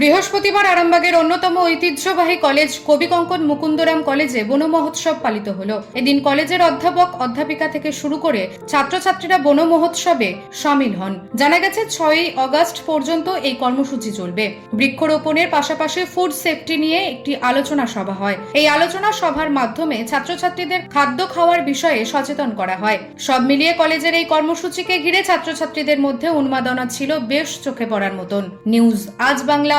বৃহস্পতিবার আরামবাগের অন্যতম ঐতিহ্যবাহী কলেজ কবিকঙ্কন মুকুন্দরাম কলেজে বন মহোৎসব পালিত হলো। এদিন কলেজের অধ্যাপক, অধ্যাপিকা থেকে শুরু করে ছাত্রছাত্রীরা বন মহোৎসবে সামিল হন। জানা গেছে, ছয়ই অগস্ট পর্যন্ত এই কর্মসূচি চলবে। বৃক্ষরোপণের পাশাপাশি ফুড সেফটি নিয়ে একটি আলোচনা সভা হয়। এই আলোচনা সভার মাধ্যমে ছাত্রছাত্রীদের খাদ্য খাওয়ার বিষয়ে সচেতন করা হয়। সব মিলিয়ে কলেজের এই কর্মসূচিকে ঘিরে ছাত্রছাত্রীদের মধ্যে উন্মাদনা ছিল বেশ চোখে পড়ার মতন। নিউজ আজ বাংলা